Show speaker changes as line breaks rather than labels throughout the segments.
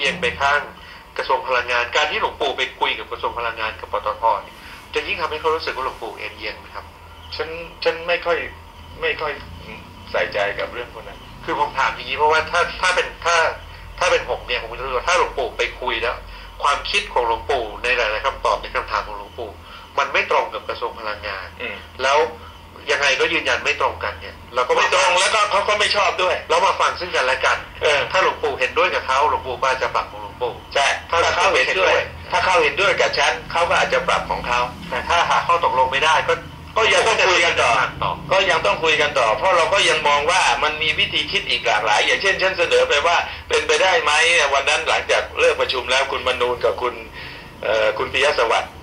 เอียงไปข้างกระทรวงพลังงาน การที่หลวงปู่ไปคุยกับกระทรวงพลังงานกับปตทเนี่ยจะยิ่งทำให้เขารู้สึกว่าหลวงปู่เอ็นเอียงไหมครับ
ฉันฉันไม่ค่อยไม่ค่อยใส่ใจกับเรื่องพวกนั้น
คือผมถามอย่างนี้เพราะว่าถ้าถ้าเป็นถ้าถ้าเป็นผมเนี่ยผมจะรู้ว่าถ้าหลวงปู่ไปคุยแล้ว ความคิดของหลวงปู่ในหลาย ๆคำตอบในคำถามของหลวงปู่มันไม่ตรงกับกระทรวงพลังงาน
อืม
แล้ว ยังไงก็ยืนยันไม่ตรงกันเนี่ยเราก็
ไม่ตรงแล้วก็เขาก็ไม่ชอบด้วย
เรามาฟังซึ่งกันและกัน
เออ
ถ้าหลวงปู่เห็นด้วยกับเขาหลวงปู่ก็อาจจะปรับของหลวงปู่
ใช่ถ้าเขาเห็นด้วย ถ้าเขาเห็นด้วยกับฉันเขาก็อาจจะปรับของเขา
แต่ถ้าหาข้อตกลงไม่ได้ก็
ก็ยังต้องคุยกันต่อ
ต่อ
ก็ยังต้องคุยกันต่อ เพราะเราก็ยังมองว่ามันมีวิธีคิดอีกหลากหลาย อย่างเช่นฉันเสนอไปว่าเป็นไปได้ไหมวันนั้นหลังจากเลิกประชุมแล้วคุณมนูนกับคุณเอ่อคุณปิยะสวัสดิ์เอ่อ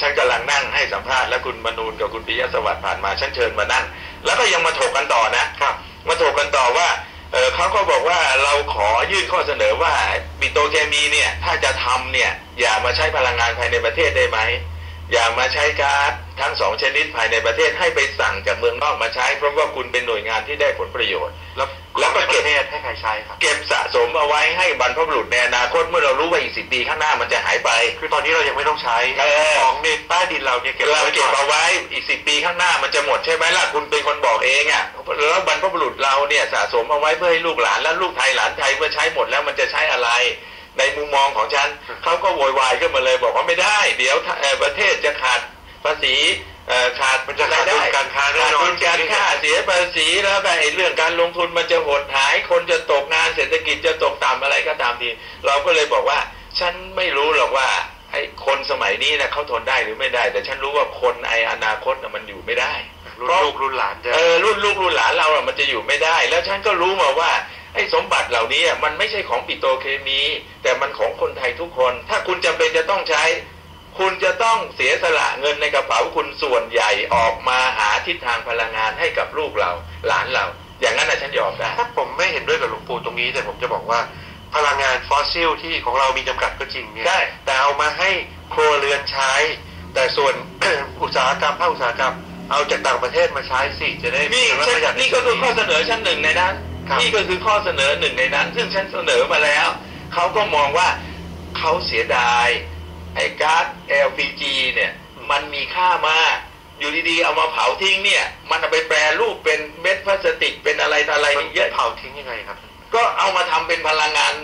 ฉันกำลังนั่งให้สัมภาษณ์แล้วคุณมนูนกับคุณปิยะสวัสดิ์ผ่านมาฉันเชิญมานั่ง แล้วก็ยังมาถกกันต่อนะครับ มาถกกันต่อว่าเอ่อเขาก็บอกว่าเราขอยื่นข้อเสนอว่าปิโตรเคมีเนี่ยถ้าจะทำเนี่ยอย่ามาใช้พลังงานภายในประเทศได้ไหม อย่ามาใช้ก๊าซทั้งสองชนิดภายในประเทศให้ไปสั่งจากเมืองนอกมาใช้ เพราะว่าคุณเป็นหน่วยงานที่ได้ผลประโยชน์
แล้ว
แล้วก็เก็บ
ประเทศให้ใครใช้ครับ
เก็บสะสมเอาไว้ให้บรรพบุรุษในอนาคตเมื่อเรารู้ว่าอีกสิปีข้างหน้ามันจะหายไป
คือตอนนี้เรายังไม่ต้องใช้
เออ
ของในใต้ดินเราเนี่ยเก็บ
เรา
ไว้
เก็บ
ก่อน
เอาไว้อีกสิปีข้างหน้ามันจะหมดใช่ไหมล่ะคุณเป็นคนบอกเองอะแล้วบรรพบุรุษเราเนี่ยสะสมเอาไว้เพื่อให้ลูกหลานและลูกไทยหลานไทยเมื่อใช้หมดแล้วมันจะใช้อะไร ในมุมมองของฉันเขาก็โวยวายขึ้นมาเลยบอกว่าไม่ได้ เดี๋ยวถ้าเอ่อประเทศจะขาดภาษีเอ่อขาด
มันจะขาดดุลการค้าแน่
ขาด
นอน
ดุลการค้าเสียภาษีแล้วก็ไอ้เรื่องการลงทุนมันจะหดหาย คนจะตกงานเศรษฐกิจจะตกต่ำอะไรก็ตามทีเราก็เลยบอกว่า ฉันไม่รู้หรอกว่าไอ้คนสมัยนี้นะเขาทนได้หรือไม่ได้ แต่ฉันรู้ว่าคนไอ้อนาคตน่ะมันอยู่ไม่ได้
รุ่นลูกรุ่นหลานจะ
เออรุ่นลูกรุ่นหลานเราอะมันจะอยู่ไม่ได้ แล้วฉันก็รู้มาว่า ไอ้สมบัติเหล่านี้อะมันไม่ใช่ของปิโตรเคมี แต่มันของคนไทยทุกคน ถ้าคุณจำเป็นจะต้องใช้ คุณจะต้องเสียสละเงินในกระเป๋าคุณส่วนใหญ่ออกมาหาทิศทางพลังงานให้กับลูกเราหลานเรา อย่างนั้นนะฉันยอมได้
ถ้าผมไม่เห็นด้วยกับหลวงปู่ตรงนี้ แต่ผมจะบอกว่าพลังงานฟอสซิลที่ของเรามีจำกัดก็จริงเนี่ย
ใช่
แต่เอามาให้ครัวเรือนใช้ แต่ส่วนอุตสาหกรรมภาคอุตสาหกรรมเอาจากต่างประเทศมาใช้สิจะได้
นี่
ลด
ฉัน
ประหยัด
นี่ก็คือข้อเสนอชั้นหนึ่งในนั้น
ครับ
นี่ก็คือข้อเสนอหนึ่งในนั้น ซึ่งฉันเสนอมาแล้ว เขาก็มองว่าเขาเสียดายไอ้ก๊าซ LPG เนี่ยมันมีค่ามาก อยู่ดีๆเอามาเผาทิ้งเนี่ย มันเอาไปแปรรูปเป็นเม็ดพลาสติกเป็นอะไรต่ออะไร
มัน
เยอะ
เผาทิ้งยังไงครับ
ก็เอามาทำเป็นพลังงาน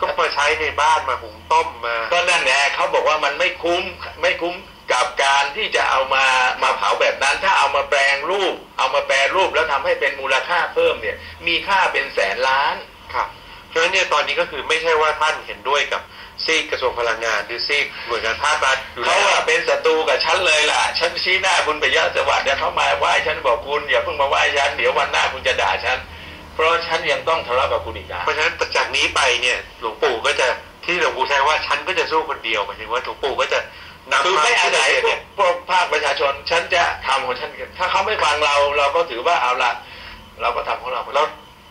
ก็มาใช้ในบ้านมาหุงต้มมา
ก็นั่นแหละเขาบอกว่ามันไม่คุ้มไม่คุ้ม กับการที่จะเอามามาเผาแบบนั้น ถ้าเอามาแปลงรูป เอามาแปรรูปแล้วทำให้เป็นมูลค่าเพิ่มเนี่ย มีค่าเป็นแสนล้าน
ครับเพราะฉะนั้นเนี่ยตอนนี้ก็คือไม่ใช่ว่าท่านเห็นด้วยกับซีกกระทรวงพลังงานหรือซีกหน่วยงานภาครัฐอยู่
เขา
แล้ว
อะเป็นศัตรูกับฉันเลยล่ะฉันชี้หน้าคุณไปยะสวัสดิ์เนี่ยเขามาไหว้ฉันบอกคุณอย่าเพิ่งมาไหว้ฉันเดี๋ยววันหน้าคุณจะด่าฉันเพราะฉันยังต้องทะเลาะกับคุณอีกนะ
เพราะฉะนั้นจากนี้ไปเนี่ยหลวงปู่ก็จะที่หลวงปู่ใช้ว่าฉันก็จะสู้คนเดียวหมายถึงว่าหลวงปู่ก็จะนำ
คือไม่อาศัยพว
เนี่
กพวกภาคประชาชน ฉันจะทำของฉันถ้าเขาไม่ฟังเราเราก็ถือว่าเอาละเราก็ทำของเราไป
แล้ว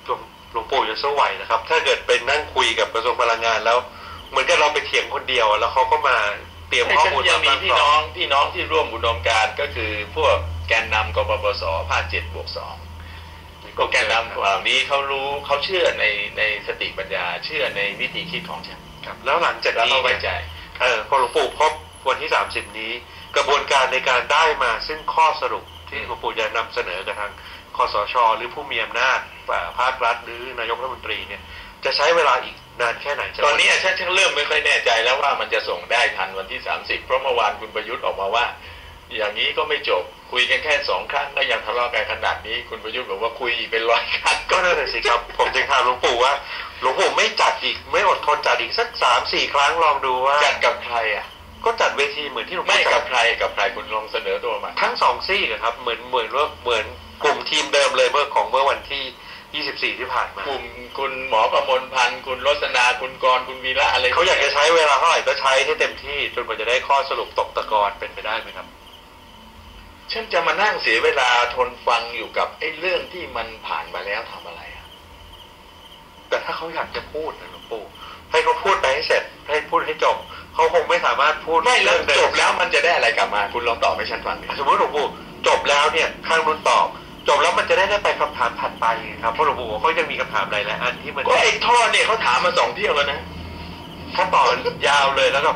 หลวงหลวงปู่จะสู้ไหวนะครับ ถ้าเกิดเป็นนั่งคุยกับกระทรวงพลังงานแล้ว เหมือนกับเราไปเถียงคนเดียวแล้วเขาก็มาเตรียมข้อ
ฉัน
มูล
ยังมีา
ฟั
พี่น้องพี่น้องที่ร่วมอุดมการณ์ก็คือพวกแกนนำกบปสภาคเจ็ดบวกสองพวกแกนนำเหล่านี้เขารู้เขาเชื่อในในสติปัญญาเชื่อในวิธีคิดของฉัน
ครับ แล้วหลังจาก
แล้ว
นี้
เขาไว้
เนี่ย
ใจ
เออพอหลวงปู่พบ วันที่ 30 นี้ กระบวนการในการได้มาซึ่งข้อสรุปที่หลวงปู่จะนำเสนอกับทางคอสช หรือผู้มีอำนาจอ่าภาครัฐหรือนายกรัฐมนตรีเนี่ยจะใช้เวลาอีกนานแค่ไหนจะ
ตอนนี้ฉันฉันเริ่มไม่ค่อยแน่ใจแล้วว่ามันจะส่งได้ทันวันที่ 30 เพราะเมื่อวานคุณประยุทธ์ออกมาว่า อย่างนี้ก็ไม่จบคุยกันแค่สองครั้งก็ยังทะเลาะกันขนาดนี้ คุณประยุทธ์บอกว่าคุยอีกเป็นร้อยครั้ง
ก็นั่นแหละสิครับ ผมจึงถามหลวงปู่ว่าหลวงปู่ไม่จัดอีกไม่อดทนจัดอีกสักสามสี่ครั้งลองดูว่า
จัดกับใครอะ
ก็จัดเวทีเหมือนที่หลวง
ไม่
ปู่จั
กั
ด
บใครกับใครคุณลองเสนอตัวมา
ทั้งสองซี่อะครับ เหมือนเหมือนว่าเหมือนกลุ่มทีมเดิมเลยเมื่อของเมื่อวันที่ 24 ที่ผ่านมา
กลุ่มคุณหมอประมลพันธ์คุณรสนาคุณกรณ์คุณวีระอะไร
เขาอยากจะใช้เวลาเท่าไหร่ก็ใช้ให้เต็มที่จนกว่าจะได้ข้อสรุปตกตะกอนเป็นไปได้ไหมครับ
ฉันจะมานั่งเสียเวลาทนฟังอยู่กับไอ้เรื่องที่มันผ่านมาแล้วทำอะไรอะ
แต่ถ้าเขาอยากจะพูดนะหลวงปู่ให้เขาพูดไปให้เสร็จให้พูดให้จบ เขาคงไม่สามารถพูด
ไม่แล้ว
เรื่องเดิ
จบแล้วมันจะได้อะไรกลับมา คุณลองตอบให้ฉันฟังดิ
สมมติหลวงปู่จบแล้วเนี่ยข้างนู้นตอบ จบแล้วมันจะได้ได้ไปคำถามถัดไปไงครับเพราะหลวงปู่เขายังมีคำถามหลายๆอันที่มัน
ก็ไอ้ท่อเนี่ยเขาถามมาสองเที่ยวแล้วนะ
ถ้าต่อยาวเลยแล้วก็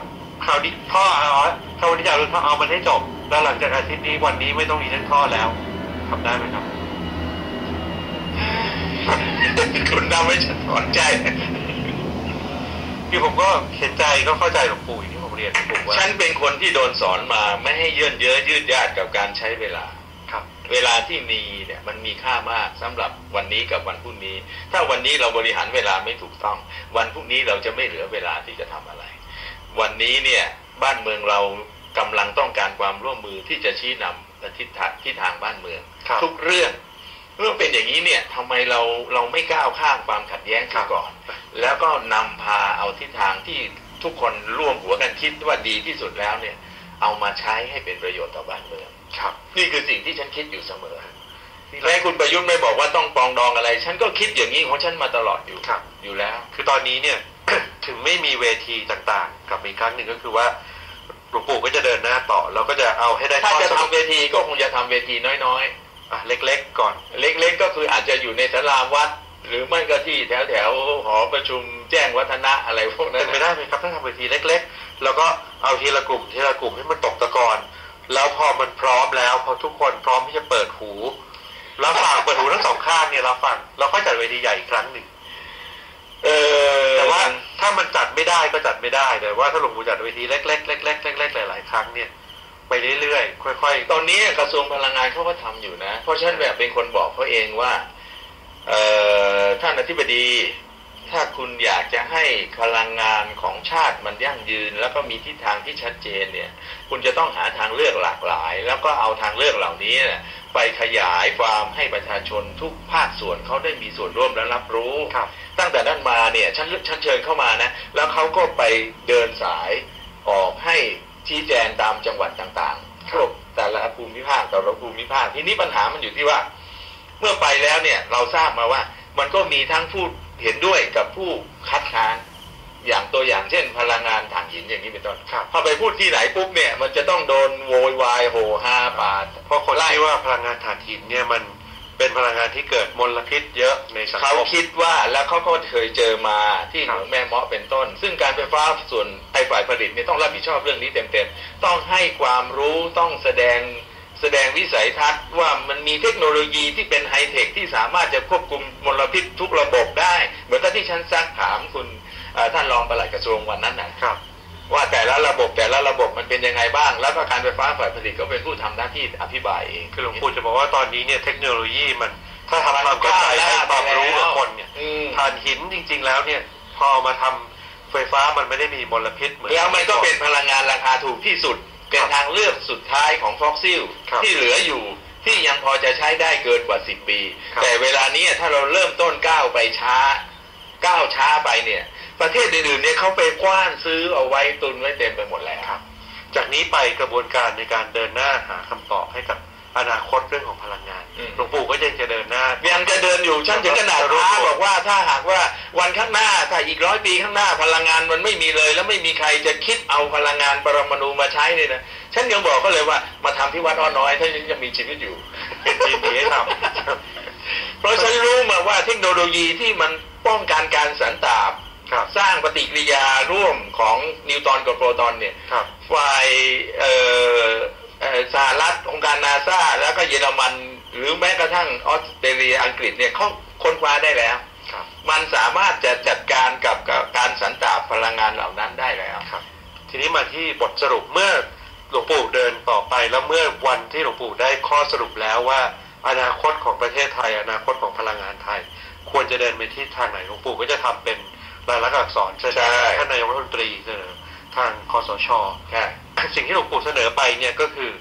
คราวนี้ท่อเอาถ้าวันนี้ยาวเลยท่อเอามันให้จบ แล้วหลังจากอาทิตย์นี้วันนี้ไม่ต้องมีทั้งท่อแล้วทำได้ไหมครับ
คุณทำให้ฉันถอนใจ
คือผมก็เห็นใจก็เข้าใจหลวงปู่อย่างที่ผมเรียนหลวงปู่ว่า
ฉันเป็นคนที่โดนสอนมาไม่ให้เยื่นเย้อยืดยาดกับการใช้เวลา
ครับ
เวลาที่มีเนี่ยมันมีค่ามากสำหรับวันนี้กับวันพรุ่งนี้ ถ้าวันนี้เราบริหารเวลาไม่ถูกต้อง วันพรุ่งนี้เราจะไม่เหลือเวลาที่จะทำอะไร วันนี้เนี่ยบ้านเมืองเรากำลังต้องการความร่วมมือที่จะชี้นำและทิศทางทิศทางบ้านเมือง
ครับ
ทุกเรื่อง เมื่อเป็นอย่างนี้เนี่ยทำไมเราเราไม่ก้าวข้ามความขัดแย้งเสียก่อน แล้วก็นำพาเอาทิศทางที่ทุกคนร่วมหัวกันคิดว่าดีที่สุดแล้วเนี่ย เอามาใช้ให้เป็นประโยชน์ต่อบ้านเมือง
ครับ
นี่คือสิ่งที่ฉันคิดอยู่เสมอแม้คุณประยุทธ์ไม่บอกว่าต้องปรองดองอะไร ฉันก็คิดอย่างนี้ของฉันมาตลอดอยู่
ครับ
อยู่แล้ว
คือตอนนี้เนี่ยถึงไม่มีเวทีต่างๆกับอีกครั้งหนึ่งก็คือว่าหลวงปู่ก็จะเดินหน้าต่อ แล้วก็จะเอาให้ได้
ถ้า
ข้อ
จะ
ส
ทำ
รุป
เวทีก็คงจะทำเวทีน้อย
อะเล็ก ๆ ก่อน
ๆเล็ก ๆ ก็คืออาจจะอยู่ในศาลาวัด หรือไม่ก็ที่แถวแถวๆหอประชุมแจ้งวัฒนะอะไรพวกนั้
เป็นนไป
นะ
ได้ไหมครับถ้าทำเวทีเล็ก ๆ แล้วก็เอาทีละกลุ่มทีละกลุ่มให้มันตกตะกอนแล้วพอมันพร้อมแล้ว พอทุกคนพร้อมที่จะเปิดหูรับฟังเปิดหูทั้งสองข้างเนี่ยรับฟังเราก็จัดเวทีใหญ่อีกครั้งหนึ่ง
เออ
แต่ว่าถ้ามันจัดไม่ได้ก็จัดไม่ได้แต่ว่าถ้าหลวงปู่จัดเวทีเล็กๆเล็กๆเล็กๆหลายๆครั้งเนี่ย ไปเรื่อยๆ ค่อย
ตอนนี้กระทรวงพลังงานเขาก็ทำอยู่นะ เพราะฉะนันแบบเป็นคนบอกเขาเองว่าเอ่อท่านอธิบดี ถ้าคุณอยากจะให้พลังงานของชาติมันยั่งยืน แล้วก็มีทิศทางที่ชัดเจนเนี่ย คุณจะต้องหาทางเลือกหลากหลาย แล้วก็เอาทางเลือกเหล่านี้เนี่ยไปขยายความให้ประชาชนทุกภาคส่วนเขาได้มีส่วนร่วมและรับรู้
ๆครับ
ตั้งแต่นั้นมาเนี่ยฉันฉันเชิญเข้ามานะ แล้วเขาก็ไปเดินสายออกให้ ชี้แจงตามจังหวัดต่างๆทั่วแต่ละภูมิภาคแต่ละภูมิภาคทีนี้ปัญหามันอยู่ที่ว่า เมื่อไปแล้วเนี่ยเราทราบมาว่ามันก็มีทั้งผู้เห็นด้วยกับผู้คัดค้านอย่างตัวอย่างเช่น พลังงานถ่านหินอย่างนี้เป็นต้น
ครับ
พอไปพูดที่ไหนปุ๊บเนี่ย มันจะต้องโดนโวยวายโหฮาปาด
เพราะคน
ไล่
ที่ว่าพลังงานถ่านหินเนี่ยมัน เป็นพลังงานที่เกิดมลพิษเยอะในสัง
เขา
คม
คิดว่าแล้วเขาก็เคยเจอมาที่
ครั
เห
บ
มืองแม่เมาะเป็นต้น ซึ่งการไฟฟ้าส่วนไอ้ฝ่ายผลิตเนี่ยต้องรับผิดชอบเรื่องนี้เต็มๆ ต้องให้ความรู้ต้องแสดงแสดงวิสัยทัศน์ว่ามันมีเทคโนโลยีที่เป็นไฮเทคที่สามารถจะควบคุมมลพิษทุกระบบได้ เหมือนกับที่ฉันซักถามคุณเอ่อท่านรองปลัดกระทรวงวันนั้นนะครับ ว่าแต่ละระบบแต่ละระบบมันเป็นยังไงบ้าง แล้วก็การไฟฟ้าฝ่ายผลิตก็เป็นผู้ทำหน้าที่อธิบายเอง
คือหลวงปู่จะบอกว่าตอนนี้เนี่ยเทคโนโลยีมันถ้าทำความเข้าใจให้ความรู้กับคนเนี่ย
อืม
ถ่านหินจริง ๆ แล้วเนี่ยพอเอามาทำไฟฟ้ามันไม่ได้มีมลพิษเหมือน
แล้วมันก็เป็นพลังงานราคาถูกที่สุด เป็นทางเลือกสุดท้ายของฟอกซิล
ครับ
ที่เหลืออยู่ที่ยังพอจะใช้ได้เกินกว่า 10 ปี
ครับ
แต่เวลานี้ถ้าเราเริ่มต้นก้าวไปช้าก้าวช้าไปเนี่ย ประเทศอื่นๆเนี่ยเขาไปกว้านซื้อเอาไว้ตุนไว้เต็มไปหมดแล้ว
ครับจากนี้ไปกระบวนการในการเดินหน้าหาคำตอบให้กับอนาคตเรื่องของพลังงาน
อืม
หลวงปู่ก็ยังจะเดินหน้า
ยังจะเดินอยู่ฉันถึงขนาดท้าบอกว่าถ้าหากว่าวันข้างหน้าถ้าอีกร้อยปีข้างหน้าพลังงานมันไม่มีเลย แล้วไม่มีใครจะคิดเอาพลังงานปรมาณูมาใช้เลยนะฉันยังบอกก็เลยว่ามาทำที่วัดอ้อน้อยถ้ายังจะมีชีวิตอยู่
ยินดีให้ท
เพราะฉันรู้มาว่าเทคโนโลยีที่มันป้องกันการสันตาบำ
ครับ
สร้างปฏิกิริยาร่วมของนิวตรอนกับโปรตอนเนี่ย
ครับ
ฝ่ายเอ่อเอ่อสหรัฐองค์การนาซาแล้วก็เยอรมัน หรือแม้กระทั่งออสเตรเลียอังกฤษเนี่ยเขาค้นคว้าได้แล้ว
ครับ
มันสามารถจะจัดการกับกับการสันตาบพลังงานเหล่านั้นได้แล้ว
ครับ ทีนี้มาที่บทสรุปเมื่อหลวงปู่เดินต่อไปแล้วเมื่อวันที่หลวงปู่ได้ข้อสรุปแล้วว่า อนาคตของประเทศไทย อนาคตของพลังงานไทย ควรจะเดินไปที่ทางไหนหลวงปู่ก็จะทำเป็น รายลักษณ์อักษรเสน
ใช่
อท่านนายกรัฐมนตรีเสนอทางคอสช
ใช่
สิ่งที่หลวงปู่เสนอไปเนี่ยก็คือ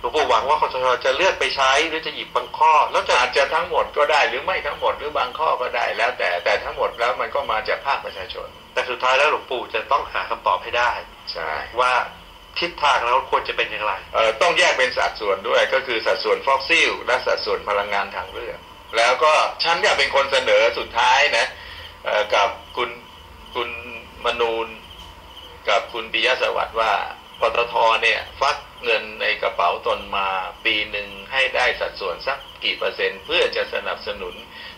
หลวงปู่หวังว่าคอสชจะเลือกไปใช้หรือจะหยิบบางข้อ แล้วจะ
อาจจะทั้งหมดก็ได้หรือไม่ทั้งหมดหรือบางข้อก็ได้แล้วแต่แต่ทั้งหมดแล้วมันก็มาจากภาคประชาชน
แต่สุดท้ายแล้วหลวงปู่จะต้องหาคำตอบให้ได้
ใช่
ว่าทิศทางแล้วควรจะเป็นอย่างไร
เอ่อต้องแยกเป็นสัดส่วนด้วยก็คือสัดส่วนฟอกซิลและสัดส่วนพลังงานทางเลือก แล้วก็ฉันก็เป็นคนเสนอสุดท้ายนะเอ่อกับคุณ คุณมนูนกับคุณปิยะสวัสดิ์ว่าปตทเนี่ยฟักเงินในกระเป๋าตนมาปีหนึ่งให้ได้สัดส่วนสักกี่เปอร์เซ็นต์ เพื่อจะสนับสนุน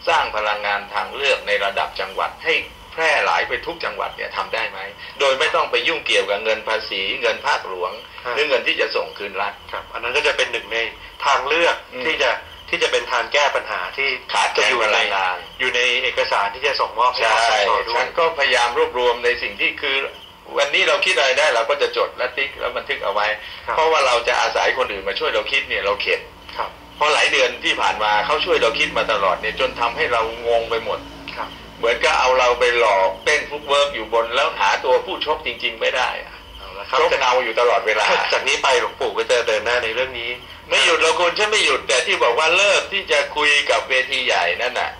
สร้างพลังงานทางเลือกในระดับจังหวัดให้แพร่หลายไปทุกจังหวัดเนี่ยทำได้ไหม โดยไม่ต้องไปยุ่งเกี่ยวกับเงินภาษีเงินภาคหลวง หรือเงินที่จะส่งคืนรัฐ
ครับ อันนั้นก็จะเป็นหนึ่งในทางเลือก
อ
ที่จะ ที่จะเป็นทางแก้ปัญหาที่
ขาดแคล
จะ
น
อยู่
พ
ใน
ลังงาน
อยู่ในเอกสารที่จะส่งมอบให้
ใช่
คอสชด้ว
ฉั
ย
นก็พยายามรวบรวมในสิ่งที่คือ วันนี้เราคิดอะไรได้เราก็จะจดและติ๊กแล้วบันทึกเอาไว้
ครับ
เพราะว่าเราจะอาศัยคนอื่นมาช่วยเราคิดเนี่ยเราเข็ด
ครับ
เพราะหลายเดือนที่ผ่านมาเขาช่วยเราคิดมาตลอดเนี่ยจนทำให้เรางงไปหมด
ครับ
เหมือนกับเอาเราไปหลอกเต้นฟุตเวิร์กอยู่บนแล้วหาตัวผู้ชกจริง ๆ ไม่ได้ อะ
เอาละครับ
ชกเงาอยู่ตลอดเวลา
จากนี้ไปหลวงปู่ก็จะเดินหน้าในเรื่องนี้
ไม่หยุดเราคุณฉันไม่หยุดแต่ที่บอกว่าเลิกที่จะคุยกับเวทีใหญ่นั่นน่ะ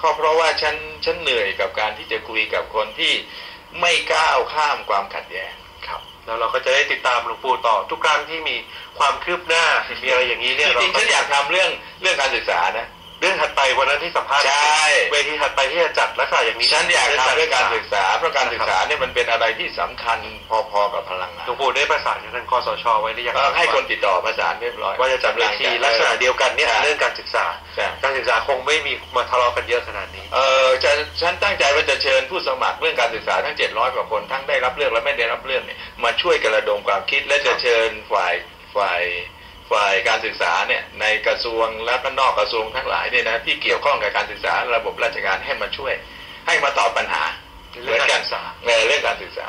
ก็เพราะว่าฉันฉันเหนื่อยกับการที่จะคุยกับคนที่ไม่ก้าวข้ามความขัดแย้ง
ครับ แล้วเราก็จะได้ติดตามหลวงปู่ต่อทุกครั้งที่มีความคืบหน้ามีอะไรอย่างนี้
จ
เนี่ยเรา
ริงๆ
ก็
ฉันอยากทำเรื่องเรื่องการศึกษานะ
เรื่องถัดไปวันนั้นที่สัมภาษณ์
ใช่
เวทีถัดไปที่จะจัดลักษณะอย่างนี้
ฉันอยากทำเรื่องการศึก
ษา
ษาเพราะการศึกษาเนี่ยมันเป็นอะไรที่สำคัญพอๆกับพลังงาน
หลวงปู่ได้ประสานกับทางคอสชไว้หรือยัง
เอ่อให้คนติดต่อประสานเรียบร้อย
ว่าจะจัดเวทีลักษณะเดียวกันเนี่ย
ใช่
เรื่องการศึกษา
ใช่
การศึกษาคงไม่มีมาทะเลาะกันเยอะขนาดนี้
เออจะฉันตั้งใจว่าจะเชิญผู้สมัครเรื่องการศึกษาทั้ง 700 กว่าคนทั้งได้รับเลือกและไม่ได้รับเลือกเนี่ยมาช่วยกันระดมความคิดและจะเชิญฝ่ายฝ่าย ฝ่ายการศึกษาเนี่ยในกระทรวงและก็นอกกระทรวงทั้งหลายเนี่ยนะที่เกี่ยวข้องกับการศึกษาระบบราชการให้มาช่วย ให้มาตอบปัญหา
เรื่องการศึกษา
ในเรื่องการศึกษา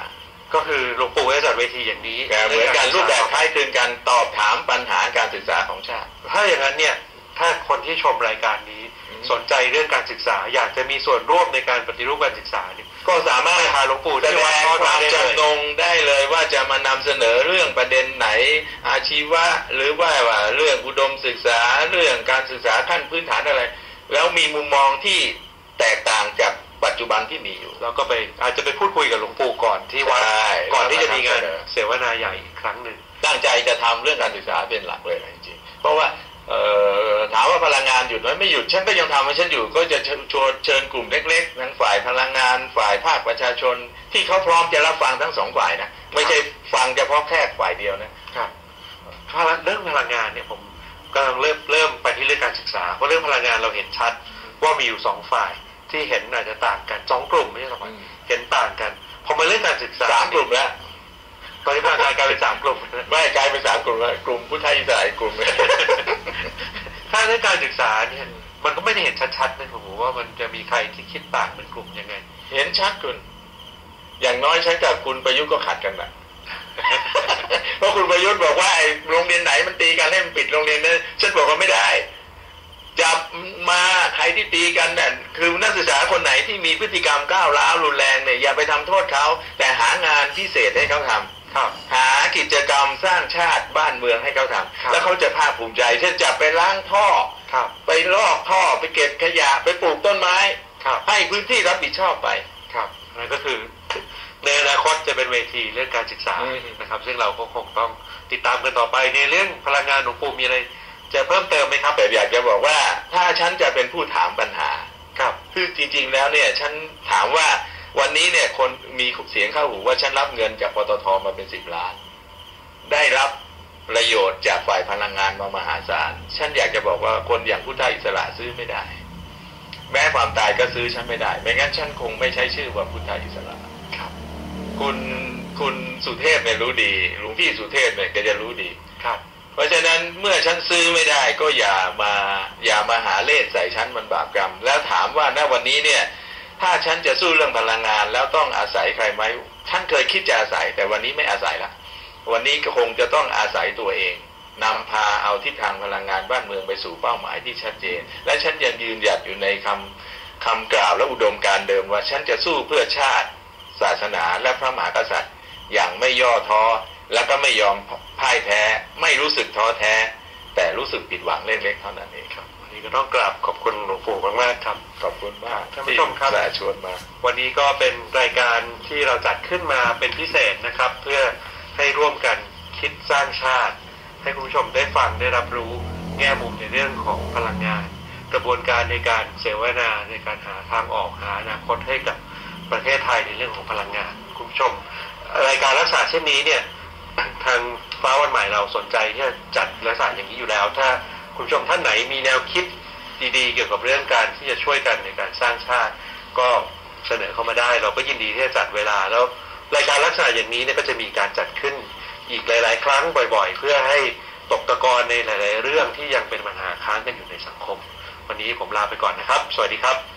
ก็คือหลวงปู่จะจัดเวทีอย่างนี้
แต่เหมือนกันรูปแบบคล้ายคลึงกันตอบถามปัญหาการศึกษาของชาติ
ถ้าอย่างนั้นเนี่ยถ้าคนที่ชมรายการนี้
อืม
สนใจเรื่องการศึกษา อยากจะมีส่วนร่วมในการปฏิรูปการศึกษาเนี่ย
ก็สามารถ
ไปหาหลวงปู่
แส
ที่
ด
วัด
ง
พ่อ
ความ
ได้เลย
จำนงได้เลยว่าจะมานำเสนอเรื่องประเด็นไหน อาชีวะ หรือว่าว่าเรื่องอุดมศึกษาเรื่องการศึกษาขั้นพื้นฐานอะไร แล้วมีมุมมองที่แตกต่างจากปัจจุบันที่มีอยู่
แล้วก็ไปอาจจะไปพูดคุยกับหลวงปู่ก่อนที่วัด
ใช่
ก่อนที่จะมีงาน
แล้วก็นำเสนอ
เสวนาใหญ่อีกครั้งหนึ่ง
ตั้งใจจะทำเรื่องการศึกษาเป็นหลักเลยนะจริงๆเพราะว่าเอ่อถามว่าพลังงานหยุดไหมไม่หยุดฉันก็ยังทำให้ฉันอยู่ก็จะเชิญชวนเชิญกลุ่มเล็กๆทั้งฝ่ายพลังงานฝ่ายภาคประชาชน ที่เขาพร้อมจะรับฟังทั้งสองฝ่ายนะไม่ใช่ฟังเฉพาะแค่ฝ่ายเดียวนะ
ครับ พลังเรื่องพลังงานเนี่ยผมกำลังเริ่มเริ่มไปที่เรื่องการศึกษาเพราะเรื่องพลังงานเราเห็นชัดว่ามีอยู่สองฝ่ายที่เห็นอาจจะต่างกันสองกลุ่มไม่ใช่สองฝ่าย
อืม
เห็นต่างกันพอมาเรื่องการศึกษา
สามกลุ่มแล้ว
ตอนนี้พลังงานกลายเป็นสามกลุ่ม
ไม่กลายเป็นสามกลุ่มแล้วกลุ่มผู้ไทยอิสระอีกกลุ่มหนึ่ง
ถ้าเรื่องการศึกษาเนี่ยมันก็ไม่ได้เห็นชัดๆนะผมว่ามันจะมีใครที่คิดต่างเป็นกลุ่มยังไง
เห็นชัดคุณอย่างน้อยฉันกับคุณประยุทธ์ก็ขัดกันนะ เพราะคุณประยุทธ์บอกว่าไอ้โรงเรียนไหนมันตีกันให้มันปิดโรงเรียนนั้นฉันบอกว่าไม่ได้ จับมาใครที่ตีกันเนี่ยคือนักศึกษาคนไหนที่มีพฤติกรรมก้าวร้าวรุนแรงเนี่ยอย่าไปทำโทษเขาแต่หางานพิเศษให้เขาทำ
ครับ
หากิจกรรมสร้างชาติบ้านเมืองให้เขาทำ
ครับ
แล้วเขาจะภาคภูมิใจเช่นจับไปล้างท่อ
ครับ
ไปลอกท่อไปเก็บขยะไปปลูกต้นไม้
ครับ
ให้พื้นที่รับผิดชอบไป
ครับนั่นก็คือในอนาคตจะ เป็นเวทีเรื่องการศึกษา
อืม
นะครับ ซึ่งเราก็คงต้องติดตามกันต่อไปในเรื่องพลังงานหลวงปู่มีอะไร จะเพิ่มเติมไหมครับ
แต่อยากจะบอกว่า ถ้าฉันจะเป็นผู้ถามปัญหา
ครับ
คือจริง ๆ แล้วเนี่ยฉันถามว่าวันนี้เนี่ยคนมีเสียงเข้าหูว่าฉันรับเงินจากปตทมาเป็นสิบล้าน ได้รับประโยชน์จากฝ่ายพลังงานมามหาศาล ฉันอยากจะบอกว่าคนอย่างผู้ไทยอิสระซื้อไม่ได้ แม้ความตายก็ซื้อฉันไม่ได้ ไม่งั้นฉันคงไม่ใช้ชื่อว่าพุทธอิสระ
ครับ
คุณคุณสุเทพเนี่ยรู้ดีหลวงพี่สุเทพเนี่ยแกจะรู้ดี
ครับ
เพราะฉะนั้นเมื่อฉันซื้อไม่ได้ก็อย่ามาอย่ามาหาเลขใส่ฉันมันบาปกรรม แล้วถามว่าณวันนี้เนี่ย ถ้าฉันจะสู้เรื่องพลังงานแล้วต้องอาศัยใครไหมฉันเคยคิดจะอาศัย แต่วันนี้ไม่อาศัยละวันนี้ก็คงจะต้องอาศัยตัวเองนำพาเอาทิศทางพลังงานบ้านเมืองไปสู่เป้าหมายที่ชัดเจน และฉันยังยืนหยัดอยู่ในคำคำกล่าวและอุดมการณ์เดิมว่าฉันจะสู้เพื่อชาติ ศาสนาและพระมหากษัตริย์ อย่างไม่ย่อท้อและก็ไม่ยอมพ่ายแพ้ไม่รู้สึกท้อแท้ แต่รู้สึกผิดหวังเล็กๆเท่านั้นเองครับ
วันนี้ก็ต้องกราบขอบคุณหลวงปู่มากๆครับ
ขอบคุณมาก
ท่านผู้ชมครับ
ที่อุตส่าห์ชวนมา
วันนี้ก็เป็นรายการที่เราจัดขึ้นมาเป็นพิเศษนะครับ เพื่อให้ร่วมกันคิดสร้างชาติ ให้คุณผู้ชมได้ฟังได้รับรู้แง่มุมในเรื่องของพลังงาน กระบวนการในการเสวนาในการหาทางออกหาอนาคตให้กับ ประเทศไทยในเรื่องของพลังงาน คุณผู้ชม รายการลักษณะเช่นนี้เนี่ยทางฟ้าวันใหม่เราสนใจที่จะจัดลักษณะอย่างนี้อยู่แล้ว ถ้าคุณผู้ชมท่านไหนมีแนวคิดดีๆ เกี่ยวกับเรื่องการที่จะช่วยกันในการสร้างชาติ ก็เสนอเข้ามาได้ เราก็ยินดีที่จะจัดเวลาแล้วรายการลักษณะอย่างนี้เนี่ยก็จะมีการจัดขึ้นอีกหลาย ๆ ครั้งบ่อย ๆ เพื่อให้ตกตะกอนในหลาย ๆ เรื่องที่ยังเป็นปัญหาค้างกันอยู่ในสังคม วันนี้ผมลาไปก่อนนะครับ สวัสดีครับ